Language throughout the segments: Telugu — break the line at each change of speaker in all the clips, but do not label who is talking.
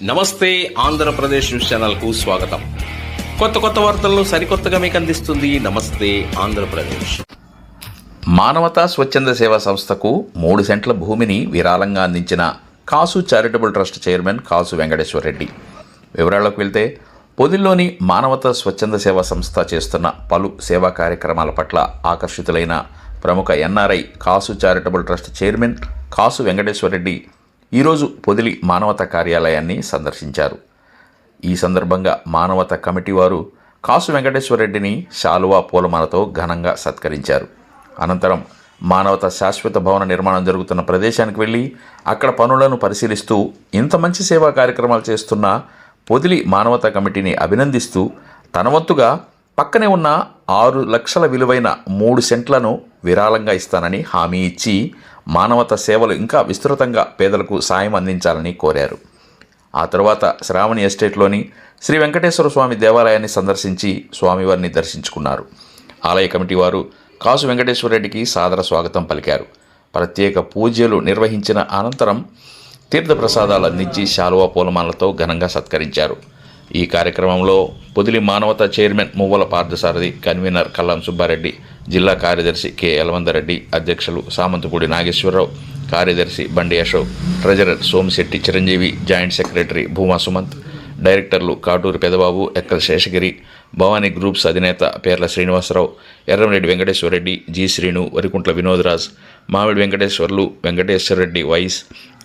నమస్తే ఆంధ్రప్రదేశ్ న్యూస్ ఛానల్కు స్వాగతం. కొత్త కొత్త వార్తలను సరికొత్తగా మీకు అందిస్తుంది నమస్తే ఆంధ్రప్రదేశ్. మానవతా స్వచ్ఛంద సేవా సంస్థకు మూడు సెంట్ల భూమిని విరాళంగా అందించిన Kasu charitable trust chairman Kasu Venkateswara Reddy. వివరాలకు వెళ్తే పొదిల్లోని మానవతా స్వచ్ఛంద సేవా సంస్థ చేస్తున్న పలు సేవా కార్యక్రమాల పట్ల ఆకర్షితులైన ప్రముఖ NRI Kasu charitable trust chairman Kasu Venkateswara Reddy ఈరోజు పొదిలి మానవతా కార్యాలయాన్ని సందర్శించారు. ఈ సందర్భంగా మానవత కమిటీ వారు కాసు వెంకటేశ్వర రెడ్డిని శాలువా పూలమాలతో ఘనంగా సత్కరించారు. అనంతరం మానవత శాశ్వత భవన నిర్మాణం జరుగుతున్న ప్రదేశానికి వెళ్ళి అక్కడ పనులను పరిశీలిస్తూ ఇంత మంచి సేవా కార్యక్రమాలు చేస్తున్న పొదిలి మానవత కమిటీని అభినందిస్తూ తన వంతుగా పక్కనే ఉన్న ఆరు లక్షల విలువైన మూడు సెంట్లను విరాళంగా ఇస్తానని హామీ ఇచ్చి మానవత సేవలు ఇంకా విస్తృతంగా పేదలకు సాయం అందించాలని కోరారు. ఆ తరువాత శ్రావణి ఎస్టేట్లోని శ్రీ వెంకటేశ్వర స్వామి దేవాలయాన్ని సందర్శించి స్వామివారిని దర్శించుకున్నారు. ఆలయ కమిటీ వారు కాసు వెంకటేశ్వర రెడ్డికి సాదర స్వాగతం పలికారు. ప్రత్యేక పూజలు నిర్వహించిన అనంతరం తీర్థప్రసాదాలు అందించి శాలువా పూలమాలతో ఘనంగా సత్కరించారు. ఈ కార్యక్రమంలో పొదిలి మానవత చైర్మన్ మువ్వల పార్థసారథి కన్వీనర్ కల్లం సుబ్బారెడ్డి జిల్లా కార్యదర్శి కె. యలవందరెడ్డి అధ్యక్షులు సామంతపూడి నాగేశ్వరరావు కార్యదర్శి Bandi Ashok treasurer Somisetty Chiranjeevi joint secretary Bhuma Sumanth డైరెక్టర్లు కాటూరు పెదబాబు ఎక్కల శేషగిరి భవానీ గ్రూప్స్ అధినేత పేర్ల శ్రీనివాసరావు ఎర్రంరెడ్డి వెంకటేశ్వరరెడ్డి జి శ్రీను వరికుంట్ల వినోద్రాజ్ మామిడి వెంకటేశ్వర్లు వెంకటేశ్వరరెడ్డి వైస్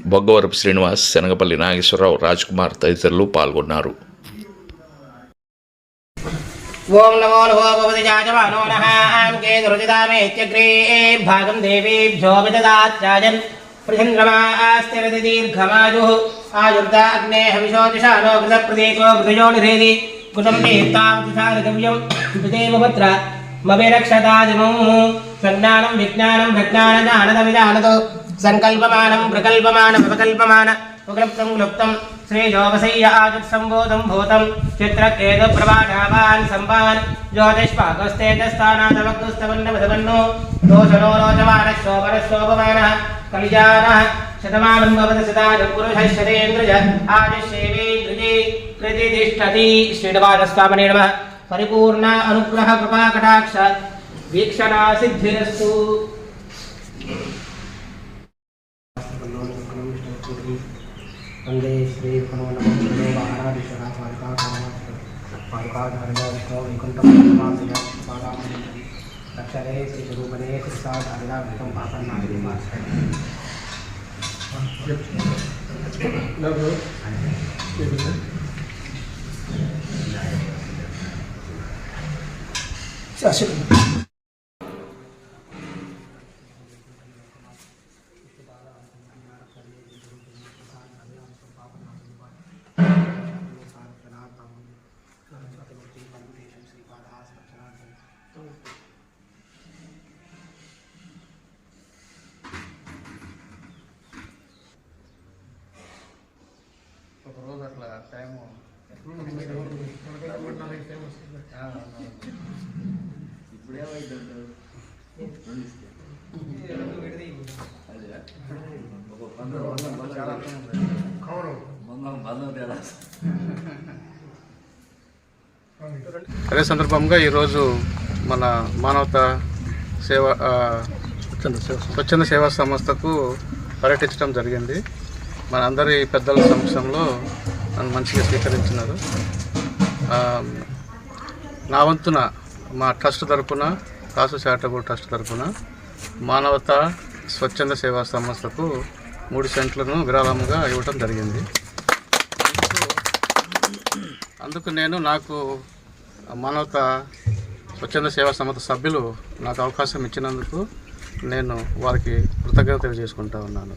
బొగ్గవరపు శ్రీనివాస్ శనగపల్లి నాగేశ్వరరావు రాజ్ కుమార్ తదితరులు పాల్గొన్నారు.
ఓం నమో నమో భగవతి జాజమానో నః ఆంకే దుర్జిదామేత్యగ్రే భాగం దేవీభ్యో విదదాత్యాజన్ ప్రచంద్రమాస్తిరతి దీర్ఘమాజుః ఆయుర్దా అగ్నే హవిషోదిశానో కృతప్రదేకో కృతయో నిధేది కుటం నేత్తావతిసారగవ్యం పితేవ పుత్ర మభిరక్షతాజమం సజ్ఞానం విజ్ఞానం ప్రజ్ఞాన జ్ఞానద విజానతో సంకల్పమానం ప్రకల్పమాన ప్రకల్పమాన ఉగ్రప్తం క్లుప్తం శ్రీయోగసయ్య ఆజుత్సంబోధం భూతం చిత్రకేతు ప్రభాషావాన్ సంపాన్ జ్యోతిష్పాకస్తేజస్థానాదవగ్స్తవన్నమధవన్నో దోషణో రోచమాన శోభన శోభమాన కలిజాన శతమానం భవతి సదా పురుష శతేంద్రజ ఆదిశేవేంద్రజే ప్రతిష్టతి శ్రీనివాసస్వామినే నమ పరిపూర్ణ वंदे श्री गुरु नमो वाराधीशरा पालिका पालिका धर्म विष्णु वैकुंठ अक्षरे श्री गुरुपदे कृष्णा धारणा विष्णु पापन नाम
Gracias. రోజు అట్లా అదే సందర్భంగా ఈరోజు మన మానవత సేవ స్వచ్ఛంద సేవా సంస్థకు పర్యటించడం జరిగింది. మన అందరి పెద్దల సమక్షంలో నన్ను మంచిగా స్వీకరించినారు. నా వంతున మా ట్రస్ట్ తరఫున కాసు చారిటబుల్ ట్రస్ట్ తరఫున మానవత స్వచ్ఛంద సేవా సంస్థకు మూడు సెంట్లను విరాళముగా ఇవ్వటం జరిగింది. అందుకు నేను నాకు మానవత స్వచ్ఛంద సేవా సంస్థ సభ్యులు నాకు అవకాశం ఇచ్చినందుకు నేను వారికి కృతజ్ఞత తెలియజేసుకుంటా ఉన్నాను.